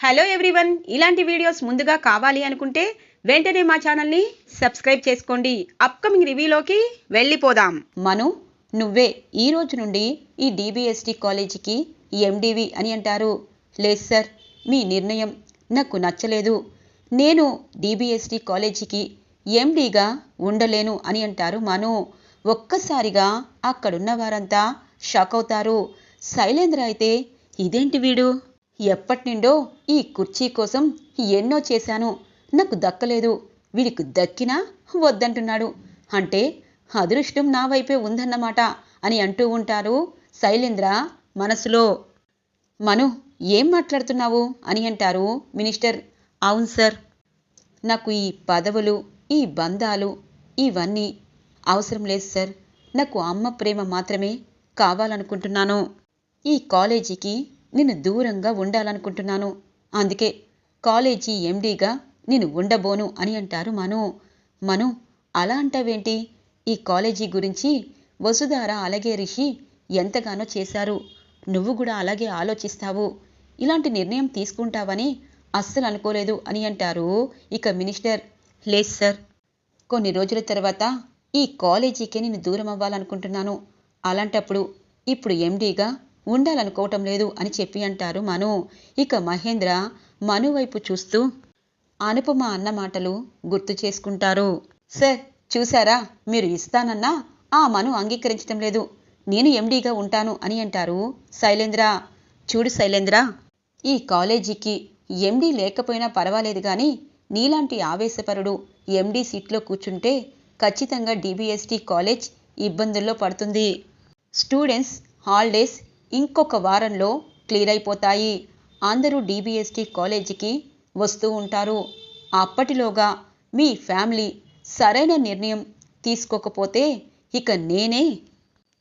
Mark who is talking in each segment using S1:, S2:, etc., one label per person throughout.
S1: Hello everyone ఇలాంటి videos ముందుగా కావాలి అనుకుంటే వెంటనే మా ఛానల్ని సబ్స్క్రైబ్ చేసుకోండి. అప్కమింగ్ రివ్యూలోకి వెళ్ళిపోదాం. మను నువ్వే ఈ రోజు నుండి ఈ డిబిఎస్టి కాలేజీకి ఎండివి అని అంటారు. లేదు సార్ మీ నిర్ణయం నాకు నచ్చలేదు. నేను డిబిఎస్టి కాలేజీకి ఎండిగా ఉండలేను అని అంటారు మను. ఒక్కసారిగా అక్కడున్న వారంతా షాక్ అవుతారు. శైలేంద్ర అయితే ఇదేంటి వీడు? ఎప్పటి నుండో ఈ కుర్చీ కోసం ఎన్నో చేశాను. నాకు దక్కలేదు. వీడికి దక్కినా వద్దంటున్నాడు. అంటే అదృష్టం నా వైపే ఉందన్నమాట అని అంటూ ఉంటారు శైలేంద్ర మనసులో. మను ఏం మాట్లాడుతున్నావు? అని అంటారు మినిస్టర్. అవును సార్. నాకు ఈ పదవులు ఈ బంధాలు ఇవన్నీ అవసరం లేదు సార్. నాకు అమ్మ ప్రేమ మాత్రమే కావాలనుకుంటున్నాను. ఈ కాలేజీకి నేను దూరంగా ఉండాలనుకుంటున్నాను. అందుకే కాలేజీ ఎండీగా నేను ఉండబోను అని అంటారు మను. మను అలా అంటావేంటి? ఈ కాలేజీ గురించి వసుధార అలాగే రిషి ఎంతగానో చేశారు. నువ్వు కూడా అలాగే ఆలోచిస్తావు. ఇలాంటి నిర్ణయం తీసుకుంటావని అస్సలు అనుకోలేదు అని అంటారు ఇక మినిస్టర్. లేదు సార్. కొన్ని రోజుల తర్వాత ఈ కాలేజీకే నేను దూరం అవ్వాలనుకుంటున్నాను. అలాంటప్పుడు ఇప్పుడు ఎండీగా ఉండాలనుకోవటం లేదు అని చెప్పి అంటారు మను. ఇక మహేంద్ర మను వైపు చూస్తూ అనుపమ అన్న మాటలు గుర్తు చేసుకుంటారు. సార్ చూసారా మీరు ఇస్తానన్నా ఆ మను అంగీకరించడం లేదు. నేను ఎండీగా ఉంటాను అని అంటారు శైలేంద్ర. చూడు శైలేంద్ర ఈ కాలేజీకి ఎండీ లేకపోయినా పర్వాలేదు కానీ నీలాంటి ఆవేశపరుడు ఎండీ సీట్లో కూర్చుంటే ఖచ్చితంగా డిబిఎస్టీ కాలేజ్ ఇబ్బందుల్లో పడుతుంది. స్టూడెంట్స్ హాలిడేస్ ఇంకొక వారంలో క్లియర్ అయిపోతాయి. అందరూ డీబీఎస్టీ కాలేజీకి వస్తూ ఉంటారు. అప్పటిలోగా మీ ఫ్యామిలీ సరైన నిర్ణయం తీసుకోకపోతే ఇక నేనే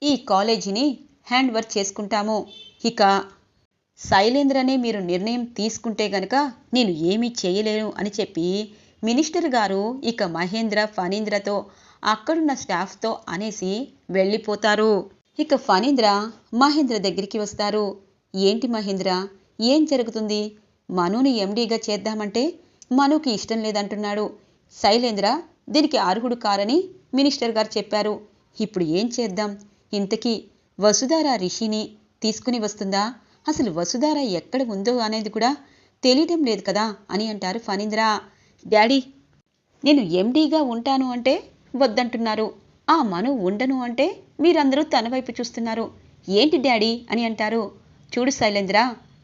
S1: ఈ కాలేజీని హ్యాండ్ వర్క్ చేసుకుంటాము. ఇక శైలేంద్రనే మీరు నిర్ణయం తీసుకుంటే గనక నేను ఏమీ చేయలేను అని చెప్పి మినిస్టర్ గారు ఇక మహేంద్ర ఫణీంద్రతో అక్కడున్న స్టాఫ్తో అనేసి వెళ్ళిపోతారు. ఇక ఫణీంద్ర మహేంద్ర దగ్గరికి వస్తారు. ఏంటి మహేంద్ర? ఏం జరుగుతుంది? మనుని ఎండీగా చేద్దామంటే మనుకి ఇష్టం లేదంటున్నాడు. శైలేంద్ర దీనికి అర్హుడు కారని మినిస్టర్ గారు చెప్పారు. ఇప్పుడు ఏం చేద్దాం? ఇంతకీ వసుధార రిషిని తీసుకుని వస్తుందా? అసలు వసుధార ఎక్కడ ఉందో అనేది కూడా తెలియటం లేదు కదా అని అంటారు ఫణీంద్ర. డాడీ నేను ఎండీగా ఉంటాను అంటే వద్దంటున్నారు. ఆ మను ఉండను అంటే మీరందరూ తన వైపు చూస్తున్నారు. ఏంటి డాడీ అని అంటారు. చూడు శైలేంద్ర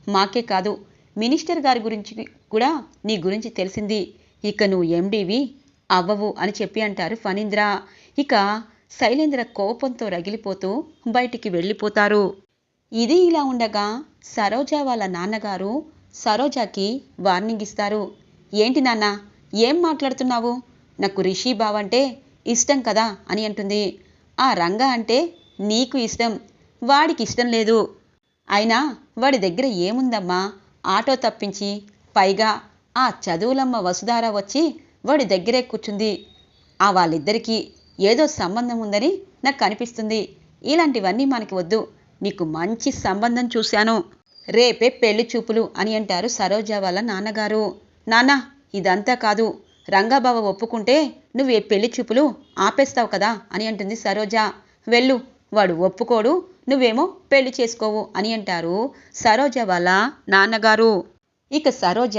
S1: మాకే కాదు మినిస్టర్ గారి గురించి కూడా నీ గురించి తెలిసింది. ఇక నువ్వు ఎండీవి అవ్వవు అని చెప్పి అంటారు ఫణీంద్ర. ఇక శైలేంద్ర కోపంతో రగిలిపోతూ బయటికి వెళ్ళిపోతారు. ఇది ఇలా ఉండగా సరోజ వాళ్ళ నాన్నగారు సరోజాకి వార్నింగ్ ఇస్తారు. ఏంటి నాన్న ఏం మాట్లాడుతున్నావు? నాకు రిషి బావంటే ఇష్టం కదా అని అంటుంది. ఆ రంగ అంటే నీకు ఇష్టం వాడికి ఇష్టం లేదు. అయినా వాడి దగ్గర ఏముందమ్మా? ఆటో తప్పించి పైగా ఆ చదువులమ్మ వసుధార వచ్చి వాడి దగ్గరే కూర్చుంది. ఆ వాళ్ళిద్దరికీ ఏదో సంబంధం ఉందని నాకు కనిపిస్తుంది ఇలాంటివన్నీ మనకి వద్దు. నీకు మంచి సంబంధం చూశాను. రేపే పెళ్ళి చూపులు అని అంటారు సరోజ వాళ్ళ నాన్నగారు. నాన్న ఇదంతా కాదు. రంగాబావ ఒప్పుకుంటే నువ్వు ఏ పెళ్ళి చూపులు ఆపేస్తావు కదా అని అంటుంది సరోజ. వెళ్ళు వాడు ఒప్పుకోడు నువ్వేమో పెళ్ళి చేసుకోవు అని అంటారు సరోజ వాళ్ళ నాన్నగారు. ఇక సరోజ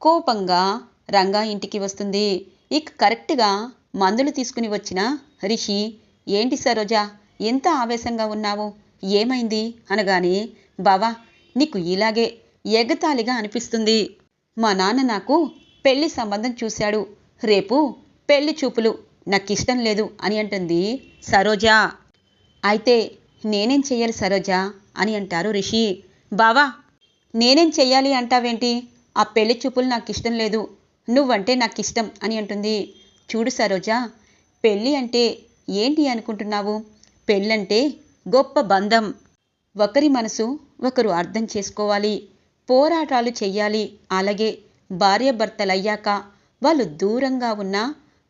S1: కోపంగా రంగా ఇంటికి వస్తుంది. ఇక కరెక్ట్గా మందులు తీసుకుని వచ్చిన రిషి ఏంటి సరోజ ఎంత ఆవేశంగా ఉన్నావు? ఏమైంది? అనగానే బావా నీకు ఇలాగే ఎగతాళిగా అనిపిస్తుంది. మా నాన్న నాకు పెళ్ళి సంబంధం చూశాడు. రేపు పెళ్ళి చూపులు నాకిష్టం లేదు అని అంటుంది సరోజా. అయితే నేనేం చెయ్యాలి సరోజా అని అంటారు రిషి. బావా నేనేం చెయ్యాలి అంటావేంటి? ఆ పెళ్ళి చూపులు నాకు ఇష్టం లేదు. నువ్వంటే నాకు ఇష్టం అని అంటుంది. చూడు సరోజా పెళ్ళి అంటే ఏంటి అనుకుంటున్నావు? పెళ్ళంటే గొప్ప బంధం. ఒకరి మనసు ఒకరు అర్థం చేసుకోవాలి. పోరాటాలు చెయ్యాలి. అలాగే భార్యాభర్తలయ్యాక వాళ్ళు దూరంగా ఉన్నా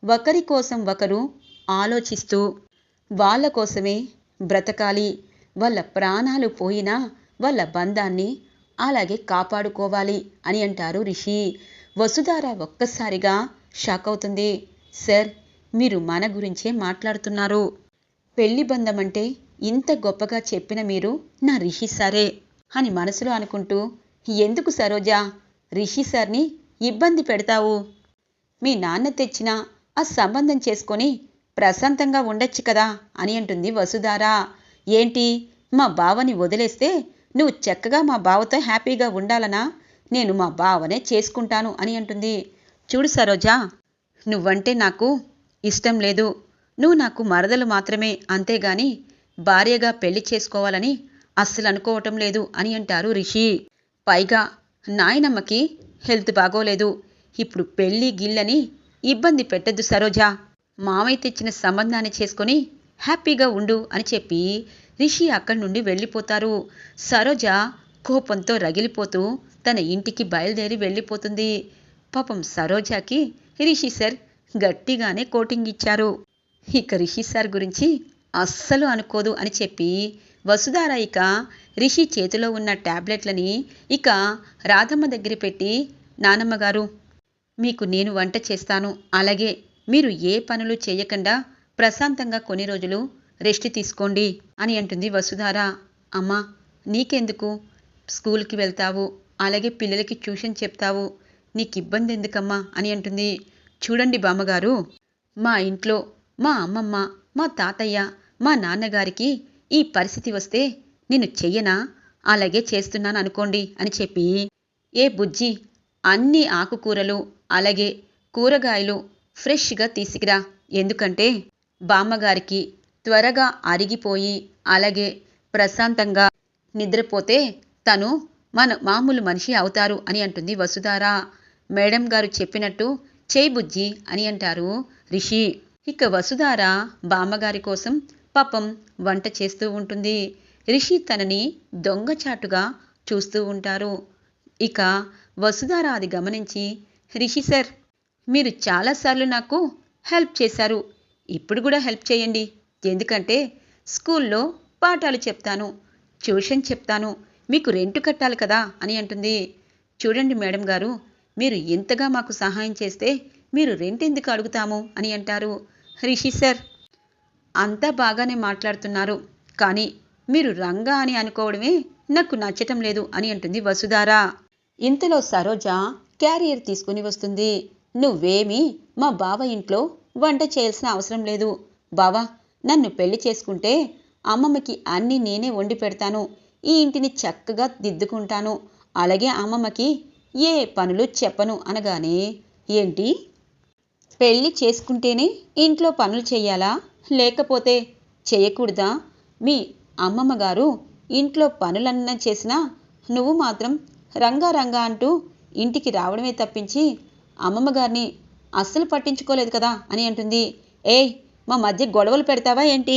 S1: ఒకరి కోసం ఒకరు ఆలోచిస్తూ వాళ్ళ కోసమే బ్రతకాలి. వాళ్ళ ప్రాణాలు పోయినా వాళ్ళ బంధాన్ని అలాగే కాపాడుకోవాలి అని అంటారు రిషి. వసుధార ఒక్కసారిగా షాక్ అవుతుంది. సార్ మీరు మన గురించే మాట్లాడుతున్నారు. పెళ్ళి బంధం అంటే ఇంత గొప్పగా చెప్పిన మీరు నా రిషి సారే అని మనసులో అనుకుంటూ ఎందుకు సరోజా? రిషి సార్ని ఇబ్బంది పెడతావు. మీ నాన్న తెచ్చిన ఆ సంబంధం చేసుకొని ప్రశాంతంగా ఉండొచ్చు కదా అని అంటుంది వసుధారా. ఏంటి? మా బావని వదిలేస్తే నువ్వు చక్కగా మా బావతో హ్యాపీగా ఉండాలనా? నేను మా బావనే చేసుకుంటాను అని అంటుంది. చూడు సరోజా నువ్వంటే నాకు ఇష్టం లేదు. నువ్వు నాకు మరదలు మాత్రమే అంతేగాని భార్యగా పెళ్ళి చేసుకోవాలని అస్సలు అనుకోవటం లేదు అని అంటారు రిషి. పైగా నాయనమ్మకి హెల్త్ బాగోలేదు. ఇప్పుడు పెళ్ళి గిల్లని ఇబ్బంది పెట్టద్దు సరోజా. మామయ్య తెచ్చిన సంబంధాన్ని చేసుకొని హ్యాపీగా ఉండు అని చెప్పి రిషి అక్కడి నుండి వెళ్ళిపోతారు. సరోజ కోపంతో రగిలిపోతూ తన ఇంటికి బయలుదేరి వెళ్ళిపోతుంది. పాపం సరోజాకి రిషి సార్ గట్టిగానే కోటింగ్ ఇచ్చారు. ఇక రిషి సార్ గురించి అస్సలు అనుకోదు అని చెప్పి వసుధార ఇక రిషి చేతిలో ఉన్న టాబ్లెట్లని ఇక రాధమ్మ దగ్గర పెట్టి నానమ్మగారు మీకు నేను వంట చేస్తాను. అలాగే మీరు ఏ పనులు చేయకుండా ప్రశాంతంగా కొన్ని రోజులు రెస్ట్ తీసుకోండి అని అంటుంది వసుధార. అమ్మా నీకెందుకు? స్కూల్కి వెళ్తావు అలాగే పిల్లలకి ట్యూషన్ చెప్తావు నీకు ఇబ్బంది ఎందుకమ్మా? అని అంటుంది. చూడండి బామ్మగారు మా ఇంట్లో మా అమ్మమ్మ మా తాతయ్య మా నాన్నగారికి ఈ పరిస్థితి వస్తే నేను చెయ్యనా? అలాగే చేస్తున్నాను అనుకోండి అని చెప్పి ఏ బుజ్జి అన్ని ఆకుకూరలు అలాగే కూరగాయలు ఫ్రెష్గా తీసుకురా. ఎందుకంటే బామ్మగారికి త్వరగా అరిగిపోయి అలాగే ప్రశాంతంగా నిద్రపోతే తను మన మామూలు మనిషి అవుతారు అని అంటుంది వసుధార. మేడం గారు చెప్పినట్టు చేయి బుజ్జి అని అంటారు రిషి. ఇక వసుధార బామ్మగారి కోసం పాపం వంట చేస్తూ ఉంటుంది. రిషి తనని దొంగచాటుగా చూస్తూ ఉంటారు. ఇక వసుధార అది గమనించి రిషి సార్ మీరు చాలాసార్లు నాకు హెల్ప్ చేశారు. ఇప్పుడు కూడా హెల్ప్ చేయండి. ఎందుకంటే స్కూల్లో పాఠాలు చెప్తాను ట్యూషన్ చెప్తాను మీకు రెంటు కట్టాలి కదా అని అంటుంది. చూడండి మేడం గారు మీరు ఇంతగా మాకు సహాయం చేస్తే మీరు రెంట్ ఎందుకు అడుగుతాము అని అంటారు. రిషి సార్ అంతా బాగానే మాట్లాడుతున్నారు. కానీ మీరు రంగా అని అనుకోవడమే నాకు నచ్చటం లేదు అని అంటుంది వసుధార. ఇంతలో సరోజ క్యారియర్ తీసుకుని వస్తుంది. నువ్వేమీ మా బావ ఇంట్లో వంట చేయాల్సిన అవసరం లేదు. బావా నన్ను పెళ్ళి చేసుకుంటే అమ్మమ్మకి అన్నీ నేనే వండి పెడతాను. ఈ ఇంటిని చక్కగా దిద్దుకుంటాను. అలాగే అమ్మమ్మకి ఏ పనులు చెప్పను అనగానే ఏంటి? పెళ్ళి చేసుకుంటేనే ఇంట్లో పనులు చేయాలా? లేకపోతే చేయకూడదా? మీ అమ్మమ్మ గారు ఇంట్లో పనులన్న చేసినా నువ్వు మాత్రం రంగా రంగా అంటూ ఇంటికి రావడమే తప్పించి అమ్మమ్మ గారిని అస్సలు పట్టించుకోలేదు కదా అని అంటుంది. ఏయ్ మా మధ్య గొడవలు పెడతావా ఏంటి?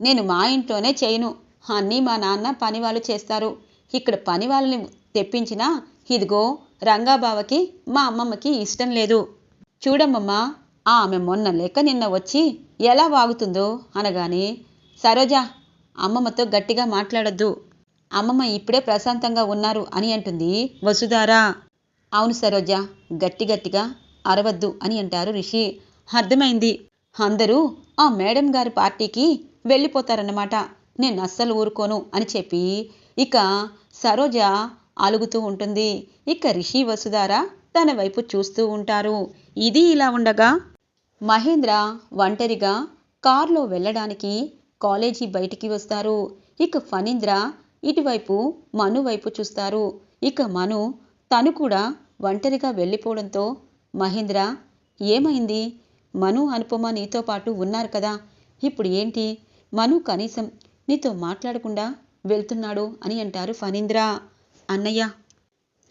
S1: నేను మా ఇంట్లోనే చేయను. అన్నీ మా నాన్న పని వాళ్ళు చేస్తారు. ఇక్కడ పని వాళ్ళని తెప్పించినా ఇదిగో రంగాబావకి మా అమ్మమ్మకి ఇష్టం లేదు. చూడమ్మమ్మా ఆమె మొన్న లెక్క నిన్న వచ్చి ఎలా వాగుతుందో అనగానే సరోజా అమ్మమ్మతో గట్టిగా మాట్లాడొద్దు. అమ్మమ్మ ఇప్పుడే ప్రశాంతంగా ఉన్నారు అని అంటుంది వసుధారా. అవును సరోజ గట్టి గట్టిగా అరవద్దు అని అంటారు రిషి. అర్థమైంది. అందరూ ఆ మేడం గారి పార్టీకి వెళ్ళిపోతారన్నమాట. నేను అస్సలు ఊరుకోను అని చెప్పి ఇక సరోజ అలుగుతూ ఉంటుంది. ఇక రిషి వసుధార తన వైపు చూస్తూ ఉంటారు. ఇది ఇలా ఉండగా మహేంద్ర ఒంటరిగా కారులో వెళ్ళడానికి కాలేజీ బయటికి వస్తారు. ఇక ఫణీంద్ర ఇటువైపు మను వైపు చూస్తారు. ఇక మను తను కూడా ఒంటరిగా వెళ్ళిపోవడంతో మహేంద్ర ఏమైంది? మను అనుపమ నీతో పాటు ఉన్నారు కదా. ఇప్పుడు ఏంటి? మను కనీసం నీతో మాట్లాడకుండా వెళ్తున్నాడు అని అంటారు ఫణీంద్ర. అన్నయ్య!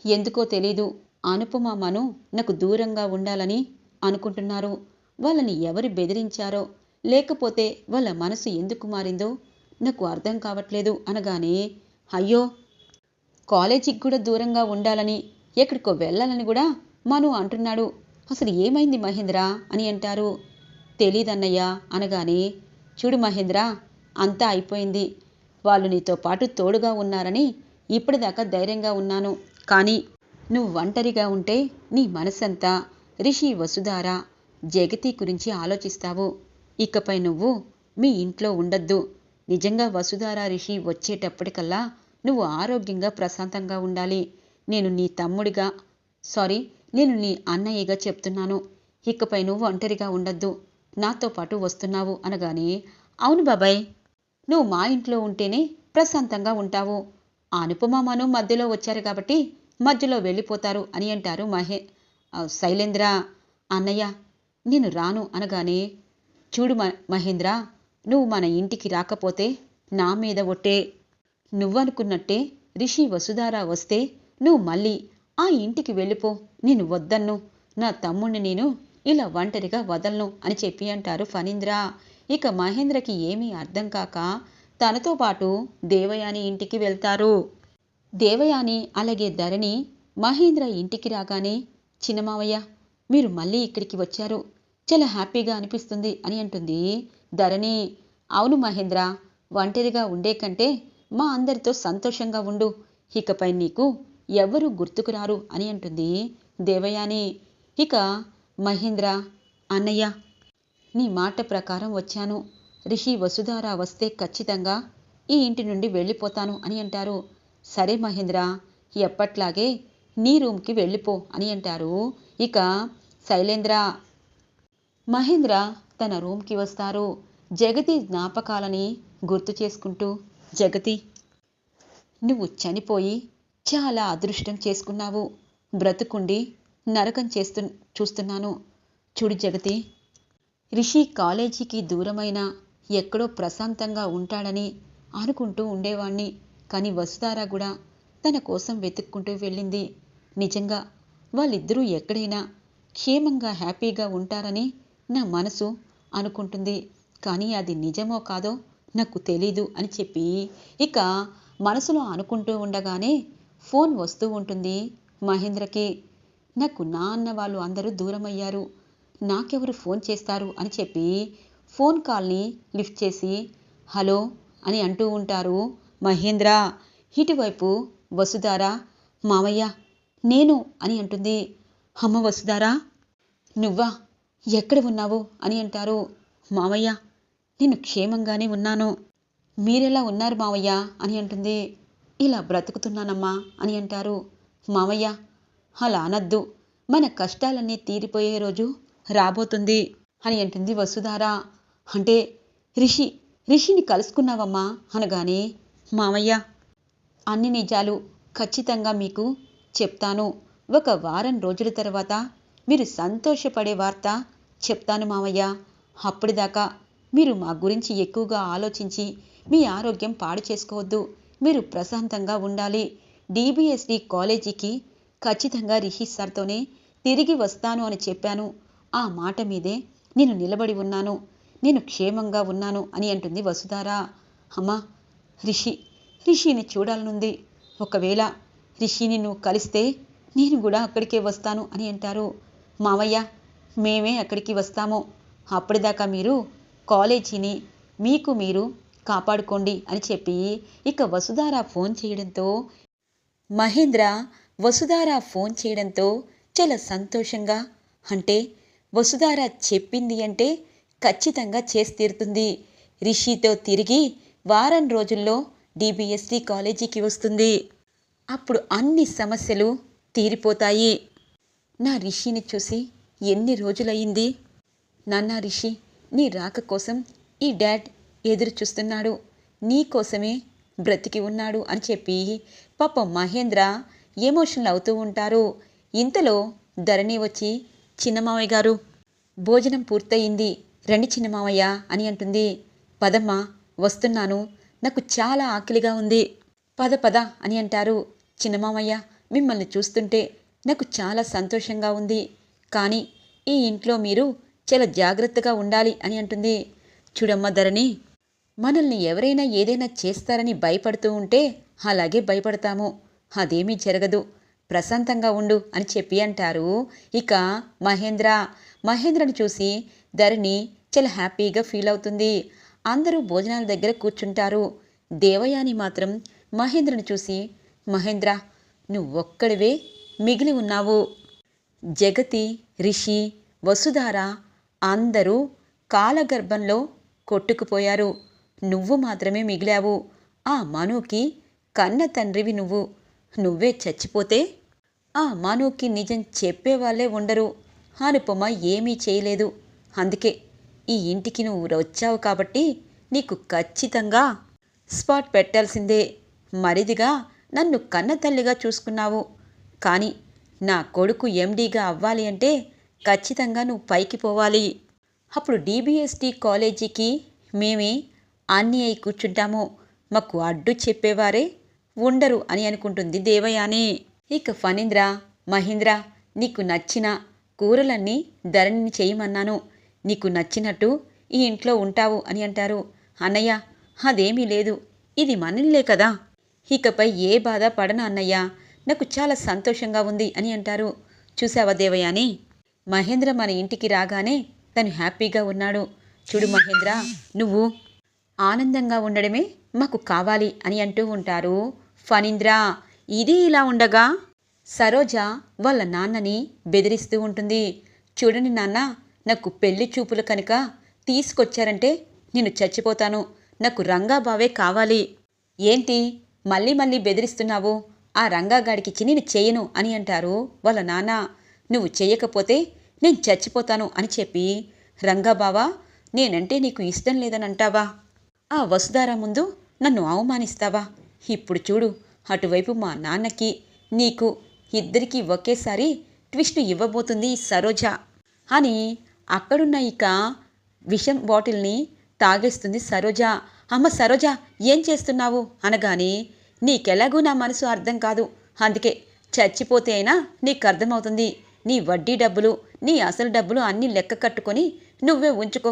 S1: ఎందుకో తెలీదు. అనుపమ మను నాకు దూరంగా ఉండాలని అనుకుంటున్నారు. వాళ్ళని ఎవరు బెదిరించారో లేకపోతే వాళ్ళ మనసు ఎందుకు మారిందో నాకు అర్థం కావట్లేదు అనగానే అయ్యో కాలేజీకి కూడా దూరంగా ఉండాలని ఎక్కడికో వెళ్ళాలని కూడా మను అంటున్నాడు. అసలు ఏమైంది మహేంద్ర? అని అంటారు. తెలీదన్నయ్య అనగానే చూడు మహేంద్ర అంతా అయిపోయింది. వాళ్ళు నీతో పాటు తోడుగా ఉన్నారని ఇప్పటిదాకా ధైర్యంగా ఉన్నాను. కానీ నువ్వు ఒంటరిగా ఉంటే నీ మనసంతా రిషి వసుధార జగతి గురించి ఆలోచిస్తావు. ఇకపై నువ్వు మీ ఇంట్లో ఉండద్దు. నిజంగా వసుధారా రిషి వచ్చేటప్పటికల్లా నువ్వు ఆరోగ్యంగా ప్రశాంతంగా ఉండాలి. నేను నీ తమ్ముడిగా సారీ నేను నీ అన్నయ్యగా చెప్తున్నాను. ఇకపై నువ్వు ఒంటరిగా ఉండొద్దు. నాతో పాటు వస్తున్నావు అనగానే అవును బాబాయ్ నువ్వు మా ఇంట్లో ఉంటేనే ప్రశాంతంగా ఉంటావు. ఆ అనుపమ మను మధ్యలో వచ్చారు కాబట్టి మధ్యలో వెళ్ళిపోతారు అని అంటారు మహే. శైలేంద్ర అన్నయ్య నేను రాను అనగానే చూడు మ మహేంద్ర నువ్వు మన ఇంటికి రాకపోతే నా మీద ఒట్టే. నువ్వనుకున్నట్టే రిషి వసుధారా వస్తే నువ్వు మళ్ళీ ఆ ఇంటికి వెళ్ళిపో నేను వద్దన్ను. నా తమ్ముణ్ణి నేను ఇలా ఒంటరిగా వదలను అని చెప్పి అంటారు ఫణీంద్ర. ఇక మహేంద్రకి ఏమీ అర్థం కాక తనతో పాటు దేవయాని ఇంటికి వెళ్తారు. దేవయాని అలాగే ధరణి మహేంద్ర ఇంటికి రాగానే చిన్నమావయ్య మీరు మళ్ళీ ఇక్కడికి వచ్చారు. చాలా హ్యాపీగా అనిపిస్తుంది అని అంటుంది. ధరణి అవును మహేంద్ర ఒంటరిగా ఉండే కంటే మా అందరితో సంతోషంగా ఉండు. ఇకపై నీకు ఎవ్వరూ గుర్తుకురారు అని అంటుంది. దేవయాని ఇక మహేంద్ర అన్నయ్య నీ మాట ప్రకారం వచ్చాను. రిషి వసుధార వస్తే ఖచ్చితంగా ఈ ఇంటి నుండి వెళ్ళిపోతాను అని అంటారు. సరే మహేంద్ర ఎప్పట్లాగే నీ రూమ్కి వెళ్ళిపో అని అంటారు. ఇక శైలేంద్ర మహేంద్ర తన రూమ్కి వస్తారు. జగతి జ్ఞాపకాలని గుర్తు చేసుకుంటూ జగతి నువ్వు చనిపోయి చాలా అదృష్టం చేసుకున్నావు. బ్రతుకుండి నరకం చేస్తు చూస్తున్నాను. చూడు జగతి రిషి కాలేజీకి దూరమైన ఎక్కడో ప్రశాంతంగా ఉంటాడని అనుకుంటూ ఉండేవాణ్ణి. కానీ వసుధార కూడా తన కోసం వెతుక్కుంటూ వెళ్ళింది. నిజంగా వాళ్ళిద్దరూ ఎక్కడైనా క్షేమంగా హ్యాపీగా ఉంటారని నా మనసు అనుకుంటుంది. కానీ అది నిజమో కాదో నాకు తెలీదు అని చెప్పి ఇక మనసులో అనుకుంటూ ఉండగానే ఫోన్ వస్తూ ఉంటుంది మహేంద్రకి. నాకు నా అన్న వాళ్ళు అందరూ దూరమయ్యారు. నాకెవరు ఫోన్ చేస్తారు అని చెప్పి ఫోన్ కాల్ని లిఫ్ట్ చేసి హలో అని అంటూ ఉంటారు మహేంద్ర. ఇటువైపు వసుధార మామయ్య నేను అని అంటుంది. అమ్మ వసుధారా నువ్వా? ఎక్కడ ఉన్నావు అని అంటారు మామయ్య. నేను క్షేమంగానే ఉన్నాను. మీరెలా ఉన్నారు మావయ్య అని అంటుంది. ఇలా బ్రతుకుతున్నానమ్మా అని అంటారు మామయ్య. అలా అనద్దు. మన కష్టాలన్నీ తీరిపోయే రోజు రాబోతుంది అని అంటుంది వసుధార. అంటే రిషి రిషిని కలుసుకున్నావమ్మా అనగానే మామయ్య అన్ని నిజాలు ఖచ్చితంగా మీకు చెప్తాను. ఒక వారం రోజుల తర్వాత మీరు సంతోషపడే వార్త చెప్తాను మామయ్య అప్పటిదాకా మీరు మా గురించి ఎక్కువగా ఆలోచించి మీ ఆరోగ్యం పాడు చేసుకోవద్దు. మీరు ప్రశాంతంగా ఉండాలి. డిబిఎస్డి కాలేజీకి ఖచ్చితంగా రిషి సార్తోనే తిరిగి వస్తాను అని చెప్పాను. ఆ మాట మీదే నేను నిలబడి ఉన్నాను. నేను క్షేమంగా ఉన్నాను అని అంటుంది వసుధారా. అమ్మా రిషి రిషిని చూడాలనుంది. ఒకవేళ రిషిని నువ్వు కలిస్తే నేను కూడా అక్కడికే వస్తాను అని అంటారు. మావయ్య మేమే అక్కడికి వస్తాము. అప్పటిదాకా మీరు కాలేజీని మీకు మీరు కాపాడుకోండి అని చెప్పి ఇక వసుధార ఫోన్ చేయడంతో మహేంద్ర వసుధార ఫోన్ చేయడంతో చాలా సంతోషంగా అంటే వసుధార చెప్పింది అంటే ఖచ్చితంగా చేసి తీరుతుంది. రిషితో తిరిగి వారం రోజుల్లో డిబిఎస్డి కాలేజీకి వస్తుంది. అప్పుడు అన్ని సమస్యలు తీరిపోతాయి. నా రిషిని చూసి ఎన్ని రోజులయ్యింది? నాన్న రిషి నీ రాక కోసం ఈ డాడ్ ఎదురు చూస్తున్నాడు. నీ కోసమే బ్రతికి ఉన్నాడు అని చెప్పి పాప మహేంద్ర ఎమోషనల్ అవుతూ ఉంటారు. ఇంతలో ధరణి వచ్చి చిన్నమావయ్య గారు భోజనం పూర్తయింది. రండి చిన్నమావయ్య అని అంటుంది. పదమ్మ వస్తున్నాను. నాకు చాలా ఆకలిగా ఉంది. పద పద అని అంటారు. చిన్నమామయ్య మిమ్మల్ని చూస్తుంటే నాకు చాలా సంతోషంగా ఉంది. కానీ ఈ ఇంట్లో మీరు చాలా జాగ్రత్తగా ఉండాలి అని అంటుంది. చూడమ్మ ధరణి మనల్ని ఎవరైనా ఏదైనా చేస్తారని భయపడుతూ ఉంటే అలాగే భయపడతాము. అదేమీ జరగదు. ప్రశాంతంగా ఉండు అని చెప్పి అంటారు. ఇక మహేంద్ర. మహేంద్రను చూసి ధరణి చాలా హ్యాపీగా ఫీల్ అవుతుంది. అందరూ భోజనాల దగ్గర కూర్చుంటారు. దేవయాని మాత్రం మహేంద్రను చూసి మహేంద్ర నువ్వొక్కడివే మిగిలి ఉన్నావు. జగతి రిషి వసుధార అందరూ కాలగర్భంలో కొట్టుకుపోయారు. నువ్వు మాత్రమే మిగిలావు. ఆ మనుకి కన్న తండ్రివి నువ్వు. నువ్వే చచ్చిపోతే ఆ మనుకి నిజం చెప్పేవాళ్ళే ఉండరు. అనుపమ ఏమీ చేయలేదు. అందుకే ఈ ఇంటికి నువ్వు వచ్చావు కాబట్టి నీకు ఖచ్చితంగా స్పాట్ పెట్టాల్సిందే. మరిదిగా నన్ను కన్న తల్లిగా చూసుకున్నావు. కానీ నా కొడుకు ఎండీగా అవ్వాలి అంటే ఖచ్చితంగా నువ్వు పైకి పోవాలి. అప్పుడు డీబీఎస్టీ కాలేజీకి మేమే అన్ని అయి కూర్చుంటాము. మాకు అడ్డు చెప్పేవారే ఉండరు అని అనుకుంటుంది దేవయాని. ఇక ఫణీంద్ర మహేంద్ర నీకు నచ్చిన కూరలన్నీ ధరణిని చేయమన్నాను. నీకు నచ్చినట్టు ఈ ఇంట్లో ఉంటావు అని అంటారు. అన్నయ్య అదేమీ లేదు. ఇది మనల్లే కదా. ఇకపై ఏ బాధ పడను అన్నయ్య? నాకు చాలా సంతోషంగా ఉంది అని అంటారు. చూసావా దేవయాని? మహేంద్ర మన ఇంటికి రాగానే తను హ్యాపీగా ఉన్నాడు. చూడు మహేంద్ర నువ్వు ఆనందంగా ఉండడమే మాకు కావాలి అని అంటూ ఉంటారు. ఫణీంద్ర ఇది ఇలా ఉండగా సరోజ వాళ్ళ నాన్నని బెదిరిస్తూ ఉంటుంది. చూడండి నాన్న నాకు పెళ్ళి చూపులు కనుక తీసుకొచ్చారంటే నేను చచ్చిపోతాను. నాకు రంగాబావే కావాలి. ఏంటి మళ్ళీ మళ్ళీ బెదిరిస్తున్నావు? ఆ రంగాగాడికిచ్చి నేను చేయను అని అంటారు. వాళ్ళ నాన్న నువ్వు చేయకపోతే నేను చచ్చిపోతాను అని చెప్పి రంగాబావా నేనంటే నీకు ఇష్టం లేదని అంటావా ఆ వసుధార ముందు నన్ను అవమానిస్తావా? ఇప్పుడు చూడు అటువైపు మా నాన్నకి నీకు ఇద్దరికీ ఒకేసారి ట్విస్ట్ ఇవ్వబోతుంది సరోజ అని అక్కడున్న ఇక విషం బాటిల్ని తాగేస్తుంది సరోజ. అమ్మ సరోజ ఏం చేస్తున్నావు? అనగానే నీకెలాగూ నా మనసు అర్థం కాదు. అందుకే చచ్చిపోతే అయినా నీకు అర్థమవుతుంది నీ వడ్డీ డబ్బులు నీ అసలు డబ్బులు అన్నీ లెక్క కట్టుకొని నువ్వే ఉంచుకో.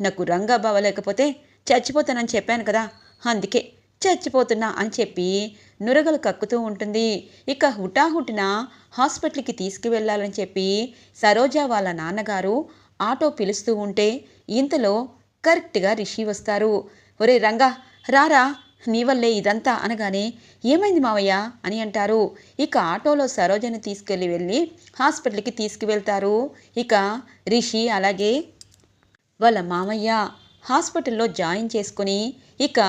S1: నాకు రంగా బావలేకపోతే చచ్చిపోతానని చెప్పాను కదా. అందుకే చచ్చిపోతున్నా అని చెప్పి నురగలు కక్కుతూ ఉంటుంది. ఇక హుటాహుటిన హాస్పిటల్కి తీసుకువెళ్ళాలని చెప్పి సరోజ వాళ్ళ నాన్నగారు ఆటో పిలుస్తూ ఉంటే ఇంతలో కరెక్ట్గా రిషి వస్తారు. ఒరే రంగా రారా నీ వల్లే ఇదంతా అనగానే ఏమైంది మావయ్య? అని అంటారు. ఇక ఆటోలో సరోజని తీసుకెళ్ళి వెళ్ళి హాస్పిటల్కి తీసుకువెళ్తారు. ఇక రిషి అలాగే వాళ్ళ మామయ్య హాస్పిటల్లో జాయిన్ చేసుకుని ఇక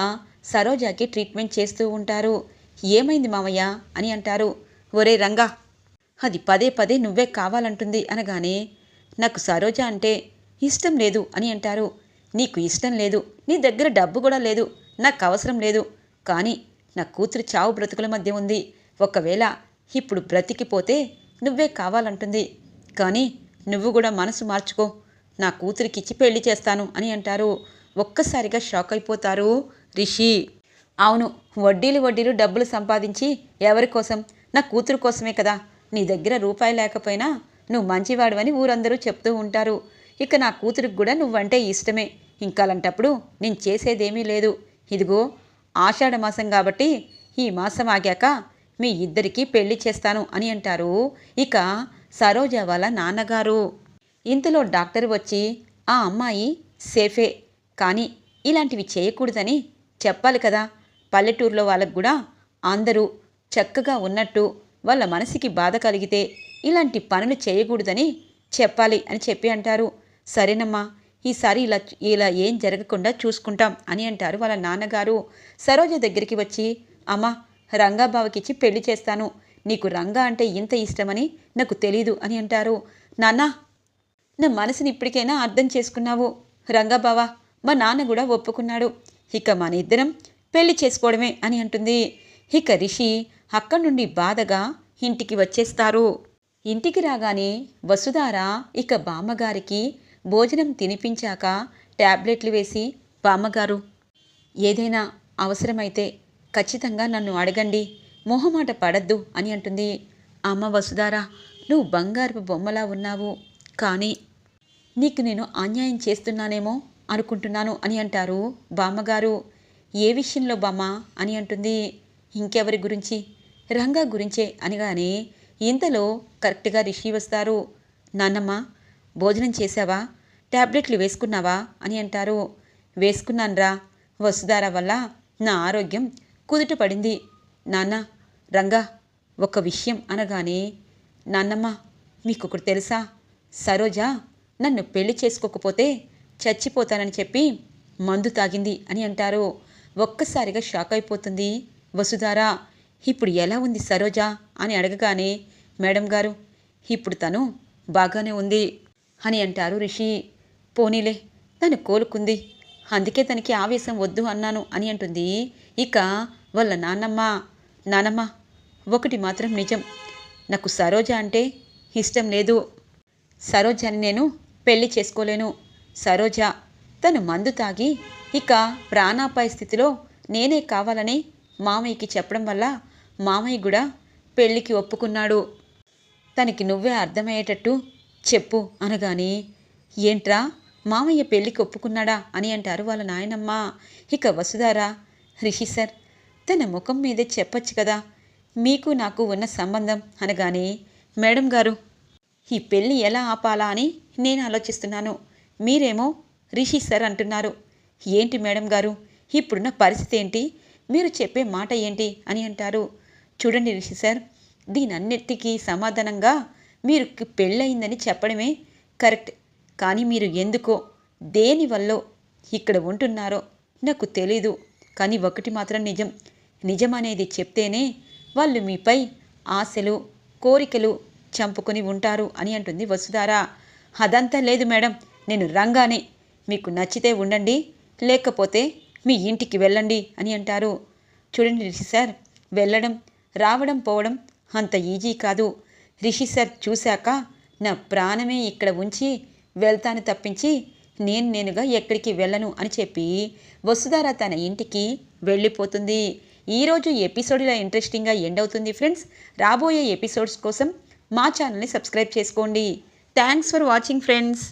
S1: సరోజాకి ట్రీట్మెంట్ చేస్తూ ఉంటారు. ఏమైంది మామయ్య అని అంటారు. ఒరే రంగా అది పదే పదే నువ్వే కావాలంటుంది అనగానే నాకు సరోజ అంటే ఇష్టం లేదు అని అంటారు. నీకు ఇష్టం లేదు నీ దగ్గర డబ్బు కూడా లేదు నాకు అవసరం లేదు. కానీ నా కూతురు చావు బ్రతుకుల మధ్య ఉంది. ఒకవేళ ఇప్పుడు బ్రతికిపోతే నువ్వే కావాలంటుంది. కానీ నువ్వు కూడా మనసు మార్చుకో. నా కూతురికిచ్చి పెళ్ళి చేస్తాను అని అంటారు. ఒక్కసారిగా షాక్ అయిపోతారు రిషి. అవును వడ్డీలు వడ్డీలు డబ్బులు సంపాదించి ఎవరి కోసం? నా కూతురు కోసమే కదా. నీ దగ్గర రూపాయి లేకపోయినా నువ్వు మంచివాడవని ఊరందరూ చెప్తూ ఉంటారు. ఇక నా కూతురికి కూడా నువ్వంటే ఇష్టమే. ఇంకా అలాంటప్పుడు నేను చేసేదేమీ లేదు. ఇదిగో ఆషాఢ మాసం కాబట్టి ఈ మాసం ఆగాక మీ ఇద్దరికీ పెళ్ళి చేస్తాను అని అంటారు. ఇక సరోజ వాళ్ళ నాన్నగారు. ఇంతలో డాక్టర్ వచ్చి ఆ అమ్మాయి సేఫే కానీ ఇలాంటివి చేయకూడదని చెప్పాలి కదా. పల్లెటూరులో వాళ్ళకు కూడా అందరూ చక్కగా ఉన్నట్టు వాళ్ళ మనసుకి బాధ కలిగితే ఇలాంటి పనులు చేయకూడదని చెప్పాలి అని చెప్పి అంటారు. సరేనమ్మా ఈసారి ఇలా ఇలా ఏం జరగకుండా చూసుకుంటాం అని అంటారు వాళ్ళ నాన్నగారు. సరోజ దగ్గరికి వచ్చి అమ్మ రంగాబావకిచ్చి పెళ్ళి చేస్తాను. నీకు రంగా అంటే ఇంత ఇష్టమని నాకు తెలీదు అని అంటారు. నాన్న నా మనసుని ఇప్పటికైనా అర్థం చేసుకున్నావు. రంగాబావ మా నాన్న కూడా ఒప్పుకున్నాడు. ఇక మన ఇద్దరం పెళ్ళి చేసుకోవడమే అని అంటుంది. ఇక రిషి అక్కడి నుండి బాధగా ఇంటికి వచ్చేస్తారు. ఇంటికి రాగానే వసుధార ఇక బామ్మగారికి భోజనం తినిపించాక ట్యాబ్లెట్లు వేసి బామ్మగారు ఏదైనా అవసరమైతే ఖచ్చితంగా నన్ను అడగండి. మొహమాట పడద్దు అని అంటుంది. అమ్మ వసుధారా నువ్వు బంగారపు బొమ్మలా ఉన్నావు. కానీ నీకు నేను అన్యాయం చేస్తున్నానేమో అనుకుంటున్నాను అని అంటారు బామ్మగారు. ఏ విషయంలో బామ్మ అని అంటుంది. ఇంకెవరి గురించి? రంగా గురించే అనగానే ఇంతలో కరెక్ట్గా రిషి వస్తారు. నాన్నమ్మ భోజనం చేశావా? ట్యాబ్లెట్లు వేసుకున్నావా? అని అంటారు. వేసుకున్నానరా. వసుధార వల్ల నా ఆరోగ్యం కుదుట పడింది. నాన్న రంగా ఒక విషయం అనగానే నాన్నమ్మ మీకు ఒకటి తెలుసా? సరోజ నన్ను పెళ్ళి చేసుకోకపోతే చచ్చిపోతానని చెప్పి మందు తాగింది అని అంటారు. ఒక్కసారిగా షాక్ అయిపోతుంది వసుధార. ఇప్పుడు ఎలా ఉంది సరోజ? అని అడగగానే మేడం గారు ఇప్పుడు తను బాగానే ఉంది. అని అంటారు రిషి. పోనీలే తను కోలుకుంది. అందుకే తనకి ఆవేశం వద్దు అన్నాను అని అంటుంది. ఇక వాళ్ళ నాన్నమ్మ నానమ్మ ఒకటి మాత్రం నిజం. నాకు సరోజ అంటే ఇష్టం లేదు. సరోజని నేను పెళ్ళి చేసుకోలేను. సరోజ తను మందు తాగి ఇక ప్రాణాపాయ స్థితిలో నేనే కావాలని మామయ్యకి చెప్పడం వల్ల మామయ్య కూడా పెళ్ళికి ఒప్పుకున్నాడు. తనకి నువ్వే అర్థమయ్యేటట్టు చెప్పు అనగాని ఏంట్రా? మామయ్య పెళ్ళికి ఒప్పుకున్నాడా? అని అంటారు వాళ్ళ నాయనమ్మ. ఇక వసుధారా రిషి సార్ తన ముఖం మీదే చెప్పొచ్చు కదా? మీకు నాకు ఉన్న సంబంధం అనగానే మేడం గారు ఈ పెళ్ళి ఎలా ఆపాలా అని నేను ఆలోచిస్తున్నాను. మీరేమో రిషి సార్ అంటున్నారు. ఏంటి మేడం గారు? ఇప్పుడున్న పరిస్థితి ఏంటి? మీరు చెప్పే మాట ఏంటి? అని అంటారు. చూడండి రిషి సార్ దీనన్నిటికీ సమాధానంగా మీరు పెళ్ళయిందని చెప్పడమే కరెక్ట్. కానీ మీరు ఎందుకో దేనివల్ల ఇక్కడ ఉంటున్నారో నాకు తెలీదు. కానీ ఒకటి మాత్రం నిజం. నిజం అనేది చెప్తేనే వాళ్ళు మీపై ఆశలు కోరికలు చంపుకొని ఉంటారు అని అంటుంది వసుధారా. అదంతా లేదు మేడం. నేను రంగానే. మీకు నచ్చితే ఉండండి లేకపోతే మీ ఇంటికి వెళ్ళండి అని అంటారు. చూడండి రిషి సార్ వెళ్ళడం రావడం పోవడం అంత ఈజీ కాదు. రిషి సార్ చూశాక నా ప్రాణమే ఇక్కడ ఉంచి వెళ్తాను తప్పించి నేను నేనుగా ఎక్కడికి వెళ్ళను అని చెప్పి వసుధార తన ఇంటికి వెళ్ళిపోతుంది. ఈరోజు ఎపిసోడ్ ఇలా ఇంట్రెస్టింగ్గా ఎండ్ అవుతుంది ఫ్రెండ్స్. రాబోయే ఎపిసోడ్స్ కోసం మా ఛానల్ని సబ్స్క్రైబ్ చేసుకోండి. Thanks for watching friends.